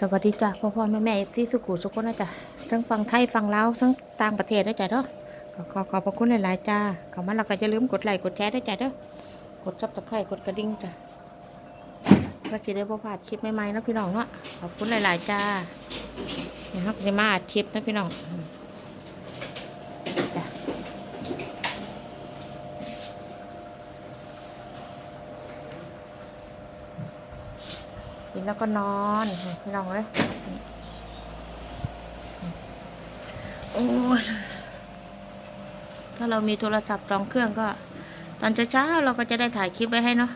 สวัสดีจ้ะพ่อพ่อแม่แม่เอฟซีสุขุสุขุนะจ๊ะทั้งฟังไทยฟังลาวทั้งต่างประเทศนะจ๊ะเด้อขอขอขอบพระคุณหลายๆจ้าเขามาเราก็จะลืมกดไลค์กดแชร์ด้วยจ้ะเนาะกดซับตะไคร่กดกระดิ่งจ้ะก็จะได้บ่านคลิปใหม่ๆนะพี่น้องเนาะขอบคุณหลายๆจ้าเนี่ยครับจะมาอัดคลิปนะพี่น้องอืมจ้ะกิน แล้วก็นอนพี่น้องเอ้ยโอ้ยถ้าเรามีโทรศัพท์สองเครื่องก็ ตอนเช้าๆเราก็จะได้ถ่ายคลิปไว้ให้เนาะ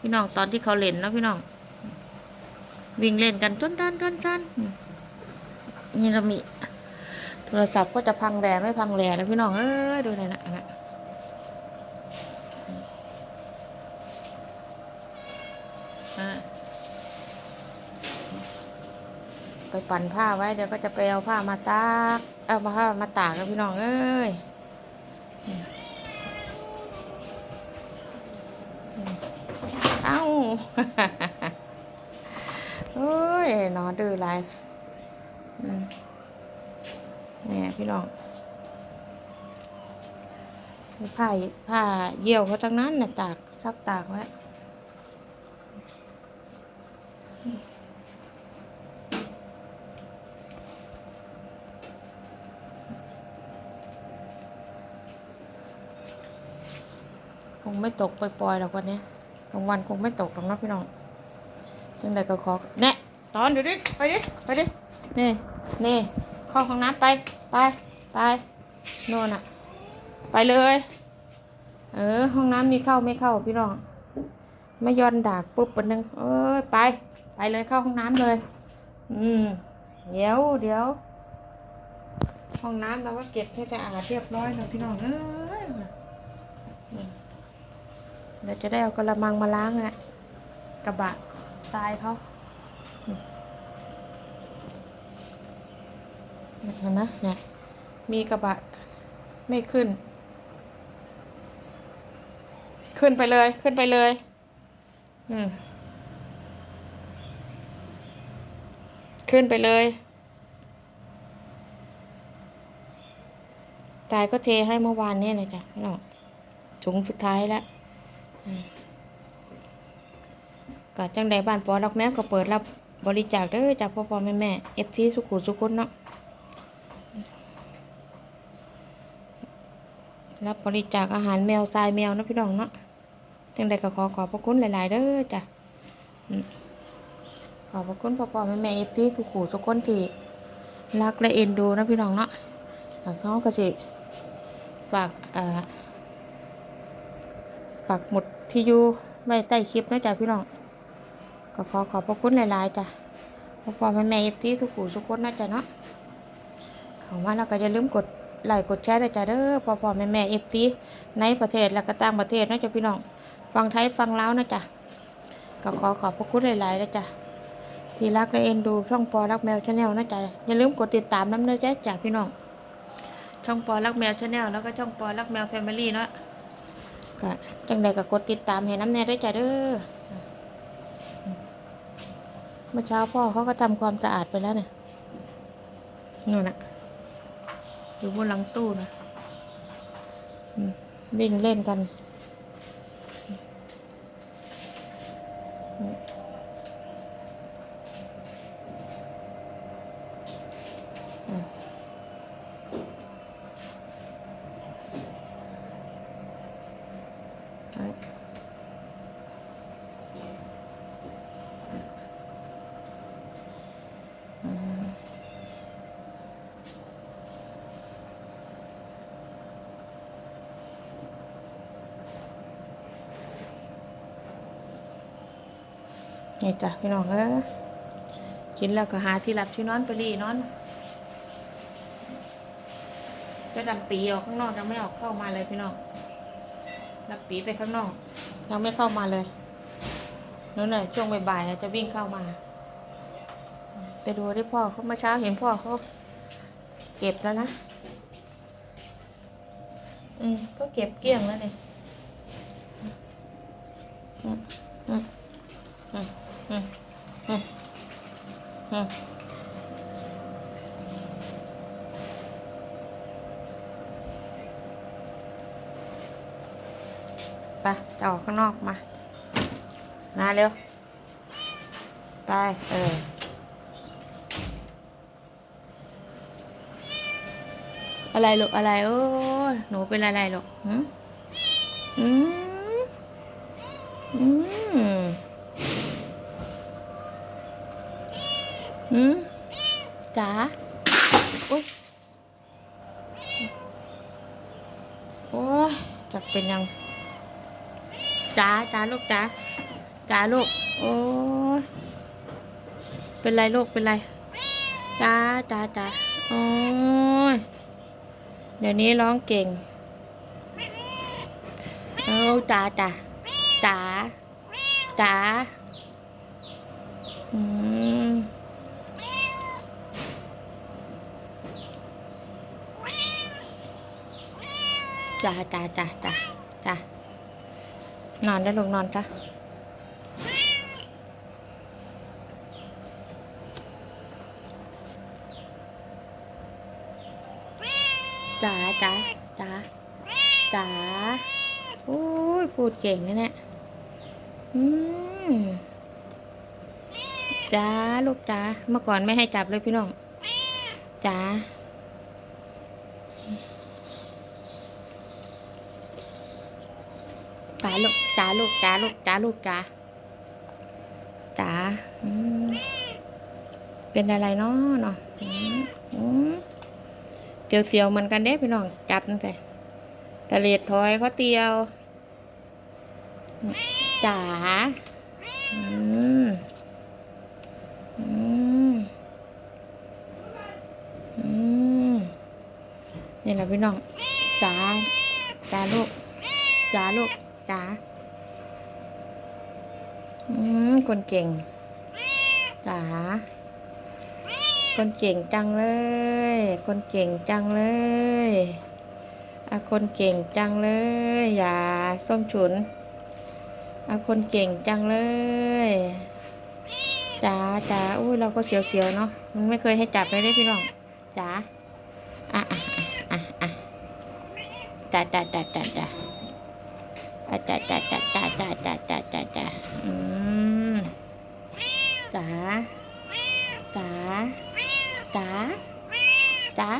พี่น้องตอนที่เขาเล่นเนาะพี่น้อง วิ่งเล่นกันจนดันจนดันนี่เรามี โทรศัพท์ก็จะพังแหล่ไม่พังแหล่นะพี่น้องเอ้ยดูหน่อยนะ ไปปั่นผ้าไว้เดี๋ยวก็จะไปเอาผ้ามาตากเอาผ้ามาตากกันพี่น้องเอ้ยเอ้าโอ้ยนอนดื้อไรเนี่ยพี่น้องผ้าผ้าเยี่ยวเขาทั้งนั้นเนี่ยตากซักตากไว้ คงไม่ตกปล่อยๆหรอกวันนี้กลางวันคงไม่ตกหรอกนะพี่น้องจังใดก็ขอแน่ตอนเดี๋ยวดิไปดิไปดินี่นี่เข้าห้องน้ำไปไปไปโน่นอะไปเลย เออ ห้องน้ำมีเข้าไม่เข้าพี่น้องไม่ย้อนดากปุ๊บปนนึงเอ้ยไป ไปเลยเข้าห้องน้ำเลย อืมเดี๋ยวเดี๋ยวห้องน้ำเราก็เก็บให้สะอาดเรียบร้อยแล้วพี่น้องเอ้ยอืม เดี๋ยวจะได้เอากระมังมาล้างอะกระบะทรายเขาเห็นนะเนี่ยมีกระบะไม่ขึ้น ขึ้นไปเลยขึ้นไปเลย อืมขึ้นไปเลยตายก็เทให้เมื่อวานนี้นะจ๊ะพี่น้องถุงสุดท้ายแล้ว ก็จังใดบ้านปอรักแม่ก็เปิดรับบริจาคเด้อจากพ่อพ่อแม่แม่เอฟทีสุขุสุขุนเนาะรับบริจาคอาหารแมวทรายแมวนะพี่น้องเนาะจังใดก็ขอขอบพระคุณหลาย ๆ เด้อจ้ะขอบพระคุณพ่อพ่อแม่แม่เอฟทีสุขุสุขุนที่รักและเอ็นดูนะพี่น้องเนาะเขาก็สิฝากอ่า ปักหมุดที่อยู่ไว้ใต้คลิปนะจ๊ะพี่น้อง ก็ขอขอบพระคุณหลายๆจ้ะพ่อพอแม่แม่เอฟซีทุกผู้ทุกคนนะจ๊ะเนาะเข้ามาแล้วก็อย่าลืมกดไลค์กดแชร์ด้วยจ้ะเด้อพ่อพ่อแม่แม่เอฟซีในประเทศและก็ต่างประเทศนะจ๊ะพี่น้อง ฟังไทยฟังลาวนะจ๊ะก็ขอขอบพระคุณหลายๆนะจ๊ะที่รักและเอ็นดูช่องปอรักแมวชาแนลนะจ๊ะอย่าลืมกดติดตามน้ำเด้อจ้ะจ้ะพี่น้อง ช่องปอรักแมวชาแนลแล้วก็ช่องปอรักแมวแฟมิลี่เนาะ ก็จังใดก็กดติดตามให้น้ำแน่ด้จ้ะเด้อเมื่อเช้าพ่อเขาก็ทำความสะอาดไปแล้วเนี่ยนู่นน่ะอยู่บนหลังตู้นะวิ่งเล่นกันอืมอะเอา นี่จ้ะพี่น้องเออกินแล้วก็หาที่หลับที่นอนไปรีนอนจะดำปีออกข้างนอกยังไม่ออกเข้ามาเลยพี่น้อง ลักปีไปข้างนอก ยังไม่เข้ามาเลยนั่นน่ะช่วงบ่ายๆจะวิ่งเข้ามา ไปดูที่พ่อเขาเมื่อเช้าเห็นพ่อเขาเก็บแล้วนะ อืมก็เก็บเกลี้ยงแล้วเนี่ยอืมอืมอืมอืมอืมอืม อืมไป จะออกข้างนอกมา มาเร็ว ไป เออ อะไรลูกอะไร โอ้หนูเป็นอะไรลูกหืมอืมอืมอืมจ๋าอุ้ยโอ้ยจะเป็นยัง จ๋าจ๋าลูกจ๋าจ๋าลูก โอ้เป็นไรลูกเป็นไรจ๋าจ๋าจ๋าโอ้ยเดี๋ยวนี้ร้องเก่งเออจ๋าจ๋าจ๋าจ๋าอืมจ๋าจ๋าจ๋าจ๋าจ๋า นอนได้ลูกนอนจ้ะจ๋าจ๋าจ๋าจ๋าโอ้ยพูดเก่งนะเนี่ยอืมจ๋าลูกจ๋าเมื่อก่อนไม่ให้จับเลยพี่น้องจ๋า จ๋าลูกจ๋าลูกจ๋าลูกจ๋าลูกจ๋าจ๋าเป็นอะไรเนาะเนาะอืมอืมเตียวเสียวเหมือนกันเด้พี่น้องจับตั้งแต่ตะเลียดถอยเขาเตียวจ๋าอืมอืมอืมนี่แหละพี่น้องจ๋าจ๋าลูกจ๋าลูก จ๋าอืมคนเก่งจ๋าคนเก่งจังเลย คนเก่งจังเลยอาคนเก่งจังเลย อย่าส้มฉุนอาคนเก่งจังเลยจ๋าจ๋าอุ้ยเราก็เสียวๆเนาะมันไม่เคยให้จับเลยเด้พี่น้องจ๋าอะอะอะอะจ๋าจ๋าจ๋าจ๋า จ๋าอะจ๋าจ๋าจ๋าจ๋าจ๋าจ๋าจ๋าจ๋าจ๋าอืมจ๋าจ๋าจ๋าจ๋า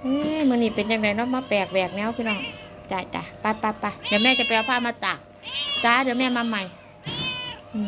เอ้ยมันนี่เป็นยังไงเนาะมาแปลกแหวกแนวพี่น้องจ้าจ้าไปไปไปเดี๋ยวแม่จะไปเอาผ้ามาตากจ้าเดี๋ยวแม่มาใหม่